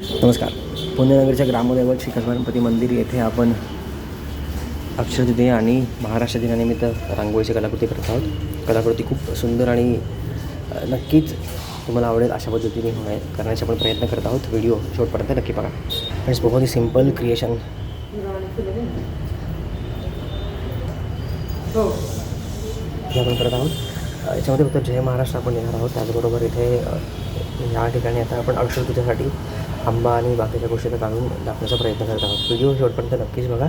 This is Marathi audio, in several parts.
नमस्कार. पुण्यनगरच्या ग्रामदैवत श्री गणपती मंदिर येथे आपण अक्षर आणि महाराष्ट्र दिनानिमित्त रांगोळीची कलाकृती करत आहोत. कलाकृती खूप सुंदर आणि नक्कीच तुम्हाला आवडेल अशा पद्धतीने होणार करण्याचा आपण प्रयत्न करत आहोत. व्हिडिओ शॉर्टपर्यंत नक्की बघा. फ्रेंड्स बहुत ही सिंपल क्रिएशन हे आपण करत आहोत. याच्यामध्ये फक्त जय महाराष्ट्र आपण येणार आहोत. त्याचबरोबर इथे या ठिकाणी आता आपण अक्षर तुझ्यासाठी आंबा आणि बाकीच्या गोष्टी काढून दाखवण्याचा प्रयत्न करत आहोत. व्हिडिओ शेवटपर्यंत नक्कीच बघा.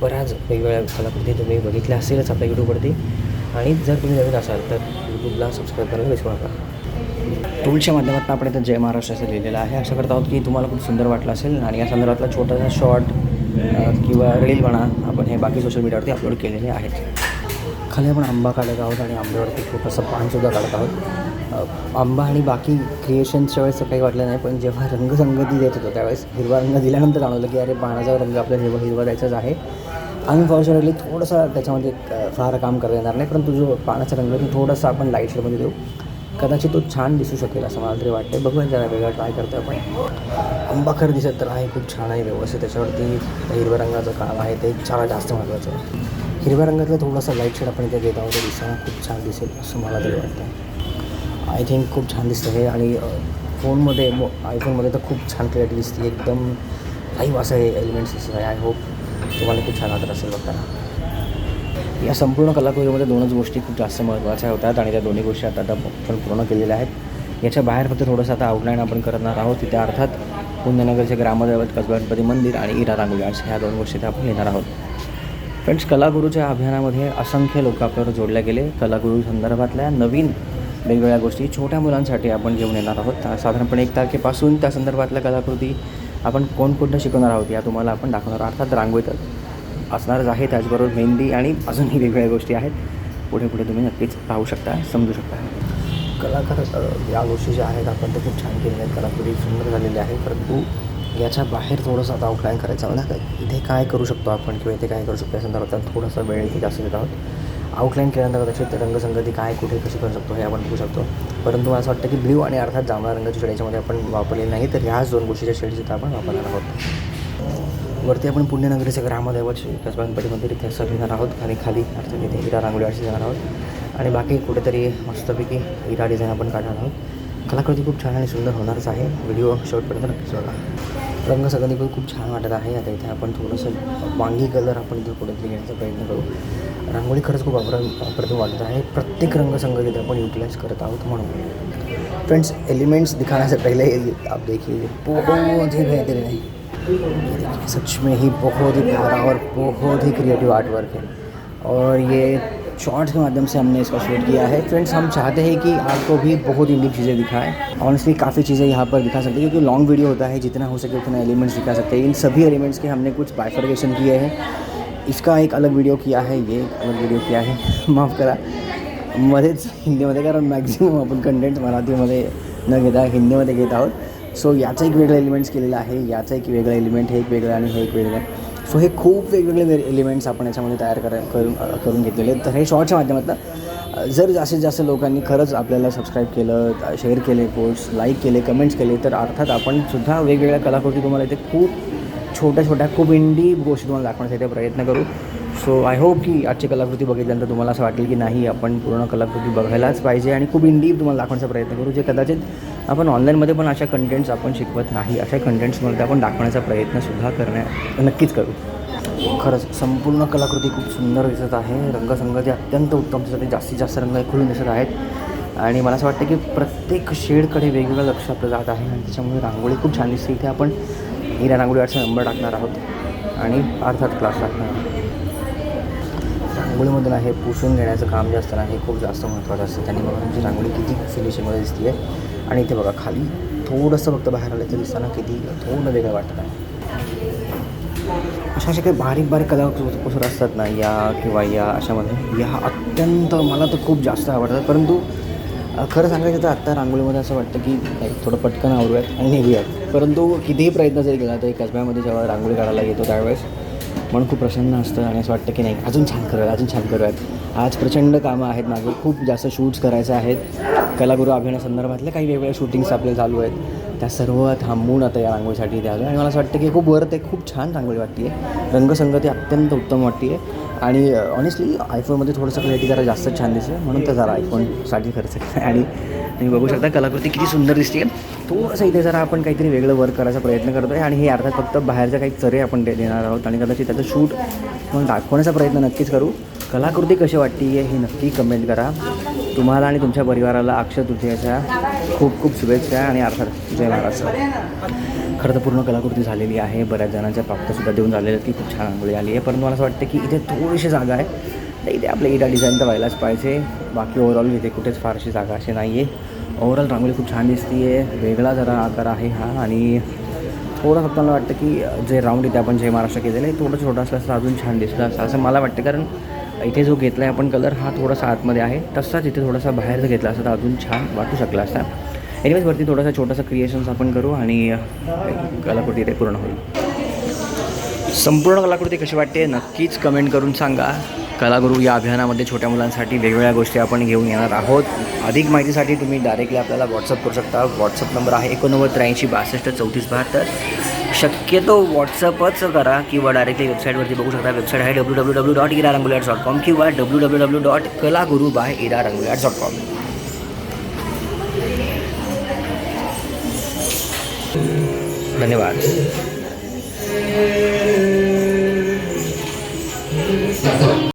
बऱ्याच वेगवेगळ्या कलाकृती तुम्ही बघितल्या असेलच आपल्या यूट्यूबवरती आणि जर तुम्ही नवीन असाल तर यूट्यूबला सबस्क्राईब करायला विसरू नका. टूलच्या माध्यमातून आपण इथं जय महाराष्ट्र असं लिहिलेलं आहे. आशा करत आहोत की तुम्हाला खूप सुंदर वाटलं असेल. आणि या संदर्भातला छोटासा शॉर्ट किंवा रील म्हणा आपण हे बाकी सोशल मीडियावरती अपलोड केलेले आहेत. खाली आपण आंबा काढत आहोत आणि आंब्यावरती छोटंसं पानसुद्धा काढत आहोत. आंबा आणि बाकी क्रिएशनच्या वेळेस काही वाटलं नाही पण जेव्हा रंगसंगती देत होतो त्यावेळेस हिरवा रंग दिल्यानंतर जाणवलं की अरे पानाचा रंग आपल्याला हिरवा हिरवा द्यायचाच आहे. अनफॉर्च्युनेटली थोडंसं त्याच्यामध्ये फार काम करता येणार नाही परंतु जो पानाचा रंग तो थोडासा आपण लाइट शेडमध्ये देऊ. कदाचित तो छान दिसू शकेल असं मला तरी वाटते बघूया जरा वेगळा ट्राय करतो आपण. आंबा खरं दिसत तर आहे खूप छान आहे व्यवस्थित. त्याच्यावरती हिरव्या रंगाचं काम आहे ते छान जास्त महत्त्वाचं आहे. हिरव्या रंगातलं थोडंसं लाइट शेड आपण इथे घेत आहोत. ते दिसताना खूप छान दिसेल असं मला तरी वाटतं. आय थिंक खूप छान दिसतं हे आणि फोनमध्ये मो आयफोनमध्ये तर खूप छान क्लॅरिटी दिसते. एकदम लाईव्ह असं हे एलिमेंट्स दिसत आहे. आय होप तुम्हाला खूप छान वाटत असेल बघताना. या संपूर्ण कलाकृतीमध्ये दोनच गोष्टी खूप जास्त महत्त्वाच्या होतात आणि त्या दोन्ही गोष्टी आता आता आपण पूर्ण केलेल्या आहेत. याच्या बाहेर फक्त थोडंसं आता आउटलाईन आपण करणार आहोत. तिथे अर्थात पुण्यनगरचे ग्रामदैवत कसबा गणपती मंदिर आणि इरा रांगोळी. अशा ह्या दोन गोष्टी त्या आपण येणार आहोत. फ्रेंड्स कलागुरूच्या अभियानामध्ये असंख्य लोक आपल्यावर जोडले गेले. कलागुरू संदर्भातल्या नवीन वेगवेगळ्या गोष्टी छोट्या मुलांसाठी आपण घेऊन येणार आहोत. साधारणपणे एक तारखेपासून त्या संदर्भातल्या कलाकृती आपण कोणकोणत्या शिकवणार आहोत या तुम्हाला आपण दाखवणार आहोत. अर्थात रांगोळी असणारच आहे त्याचबरोबर मेहंदी आणि अजूनही वेगवेगळ्या गोष्टी आहेत. पुढे पुढे तुम्ही नक्कीच पाहू शकता समजू शकता. कलाकार या गोष्टी ज्या आहेत आपण तर खूप छान केलेल्या आहेत. कलाकृती सुंदर झालेली आहे परंतु याच्या बाहेर थोडंसं आता आउटलाईन करायचं म्हणजे काय इथे काय करू शकतो आपण किंवा इथे काय करू शकतो या संदर्भात थोडासा वेळ इथे जास्त देत आहोत. आउटलाईन केल्यानंतर कदाचित रंगसंगती काय कुठे कशी करू शकतो हे आपण बघू शकतो. परंतु मला असं वाटतं की ब्ल्यू आणि अर्थात जांभळा रंगाची शेड याच्यामध्ये आपण वापरलेली नाही तर ह्याच दोन गोष्टीच्या शेड इथं आपण वापरणार आहोत. वरती आपण पुण्यनगरीचे ग्रामदैवत श्री मंदिर इथे असं घेणार आहोत. आणि खाली अर्थात इथे हिरा रांगोळी अशी जाणार आहोत. आणि बाकी कुठेतरी मस्तपैकी हिरा डिझाईन आपण काढणार आहोत. कलाकृती खूप छान आणि सुंदर होणारच आहे. व्हिडिओ शॉर्टपर्यंत नक्कीच बघा. रंगसंगती पण खूप छान वाटत आहे. आता इथे आपण थोडंसं वांगी कलर आपण इथे कुठेतरी घेण्याचा प्रयत्न करू. रांगोळी खरंच खूप वापर अप्रतिम वाटत आहे. प्रत्येक रंगसंगतीत आपण युटिलाइज करत आहोत म्हणून. फ्रेंड्स एलिमेंट्स दिखाने से पहले आप देखिए बहुत ही बेहतरीन है सच में ही बहुत ही प्यारा और बहुत ही क्रिएटिव आर्ट वर्क है और ये शॉर्ट्स के माध्यम से हमने इसका शूट किया है। फ्रेंड्स हम चाहते हैं कि आपको भी बहुत डीप चीज़ें दिखाएँ। ऑनेस्टली काफ़ी चीज़ें यहाँ पर दिखा सकते हैं, क्योंकि लॉन्ग वीडियो होता है, जितना हो सके उतना एलिमेंट्स दिखा सकते हैं। इन सभी एलिमेंट्स के हमने कुछ बाइफर्गेशन किए हैं। इसका एक अलग वीडियो किया है, ये एक अलग वीडियो किया है। माफ़ करा। मध्येच हिंदीमध्ये कारण मॅक्झिमम आपण कंटेंट मराठीमध्ये न घेता हिंदीमध्ये घेत आहोत सो याचं एक वेगळं एलिमेंट्स केलेलं आहे, याचं एक वेगळं एलिमेंट हे, एक वेगळं आणि हे एक वेगळं. सो हे खूप वेगवेगळे एलिमेंट्स आपण याच्यामध्ये तयार करा करून करून घेतलेले आहेत. तर हे शॉर्टच्या माध्यमातून जर जास्तीत जास्त लोकांनी खरंच आपल्याला सबस्क्राईब केलं शेअर केले पोस्ट लाईक केले कमेंट्स केले तर अर्थात आपण सुद्धा वेगवेगळ्या कलाकृती तुम्हाला इथे खूप छोट्या छोट्या खूप इंडी गोष्टी तुम्हाला दाखवण्यासाठी प्रयत्न करू. सो आय होप की आजची कलाकृती बघितल्यानंतर तुम्हाला असं वाटेल की नाही आपण पूर्ण कलाकृती बघायलाच पाहिजे आणि खूप इंडी तुम्हाला दाखवण्याचा प्रयत्न करू जे कदाचित आपण ऑनलाईनमध्ये पण अशा कंटेंट्स आपण शिकवत नाही अशा कंटेंट्समध्ये आपण दाखवण्याचा प्रयत्नसुद्धा करण्या नक्कीच करू. खरंच संपूर्ण कलाकृती खूप सुंदर दिसत आहे रंगसंगती अत्यंत उत्तम दिसत आहे जास्तीत जास्त रंग खुलून दिसत आहेत. आणि मला असं वाटतं की प्रत्येक शेडकडे वेगवेगळं लक्ष आपलं जात आहे आणि त्याच्यामुळे रांगोळी खूप छान दिसते. इथे आपण हिरा रांगोळी आर्टचा नंबर टाकणार आहोत आणि अर्थात क्लास टाकणार आहोत. रांगोळीमधून आहे पुसून घेण्याचं काम जे असतं ना हे खूप जास्त महत्त्वाचं असतं. त्यांनी बघा तुमची रांगोळी किती फिनिशिंगमध्ये दिसते आहे आणि इथे बघा खाली थोडंसं फक्त बाहेर आलं तर दिसताना किती थोडं वेगळं वाटत. आहे अशा अशा काही बारीक बारीक कला कुसर असतात ना या किंवा या अशामध्ये या अत्यंत मला तर खूप जास्त आवडतात. परंतु खरं सांगायचं तर आत्ता रांगोळीमध्ये असं वाटतं की थोडं पटकन आवरूयात आणि निघूयात. परंतु कितीही प्रयत्न जरी केला तर कसब्यामध्ये जेव्हा रांगोळी काढायला येतो त्यावेळेस मन खूप प्रसन्न असतं आणि असं वाटतं की नाही अजून छान करूयात अजून छान करूयात. आज प्रचंड कामं आहेत माझे खूप जास्त शूट्स करायचे आहेत. कलागुरू अभिनयासंदर्भातल्या काही वेगवेगळ्या शूटिंग्स आपले चालू आहेत. त्या सर्व थांबून आता या रांगोळीसाठी इथे आणि मला असं वाटतं की खूप वर आहे खूप छान रांगोळी वाटते आहे रंगसंगती अत्यंत उत्तम वाटते आहे आणि ऑनेस्टली आयफोनमध्ये थोडंसं क्लॅरिटी जरा जास्त छान दिसते म्हणून तर जरा आयफोनसाठी खर्च केला. आणि तुम्ही बघू शकता कलाकृती किती सुंदर दिसते थोडंसं इथे जरा आपण काहीतरी वेगळं वर्क करायचा प्रयत्न करतो आहे आणि हे अर्थात फक्त बाहेरच्या काही चरे आपण दे देणार आहोत. आणि कदाचित त्याचं शूट म्हणून दाखवण्याचा प्रयत्न नक्कीच करू. कलाकृती कशी वाटते आहे हे नक्की कमेंट करा. तुम्हाला आणि तुमच्या परिवाराला अक्षय तृतीयाच्या खूप खूप शुभेच्छा आणि अर्थात जय महाराष्ट्र खरं तर पूर्ण कलाकृती झालेली आहे. बऱ्याच जणांच्या प्राप्तसुद्धा देऊन झालेल्या की खूप छान आंघोळी आली आहे. परंतु मला असं वाटतं की इथे थोडीशी जागा आहे. तर इथे आपल्या इटा डिझाईन तर व्हायलाच पाहिजे. बाकी ओव्हरऑल इथे कुठेच फारशी जागा अशी नाही आहे ओव्हरऑल रांगोळी खूप छान दिसते आहे वेगळा जरा आकार आहे हा आणि थोडं फक्त मला वाटतं की जे राऊंड इथे आपण जय महाराष्ट्र केलेलं आहे थोडं छोटं असलं असतं अजून छान दिसलं असतं असं मला वाटतं कारण इथे जो घेतला आहे आपण कलर हा थोडासा आतमध्ये आहे. तसाच इथे थोडासा बाहेर जर घेतला असता तर अजून छान वाटू शकला असता. एनिवेज वरती थोडासा छोटासा क्रिएशन्स आपण करू आणि कलाकृती इथे पूर्ण होईल. संपूर्ण कलाकृती कशी वाटते? नक्कीच कमेंट करून सांगा. कलागुरू या अभियानामध्ये छोट्या मुलांसाठी वेगवेगळ्या गोष्टी आपण घेऊन येणार आहोत. अधिक माहितीसाठी तुम्ही डायरेक्टली आपल्याला व्हॉट्सअप करू शकता. व्हॉट्सअप नंबर आहे एकोणनव्वद त्र्याऐंशी बासष्ट चौतीस बहात्तर. शक्यतो व्हॉट्सअपच करा किंवा डायरेक्टली वेबसाईटवरती बघू शकता. वेबसाईट आहे W W W dot Ira Rangulat dot com किंवा W W W dot Kalaguru by Ira Rangulat dot com धन्यवाद.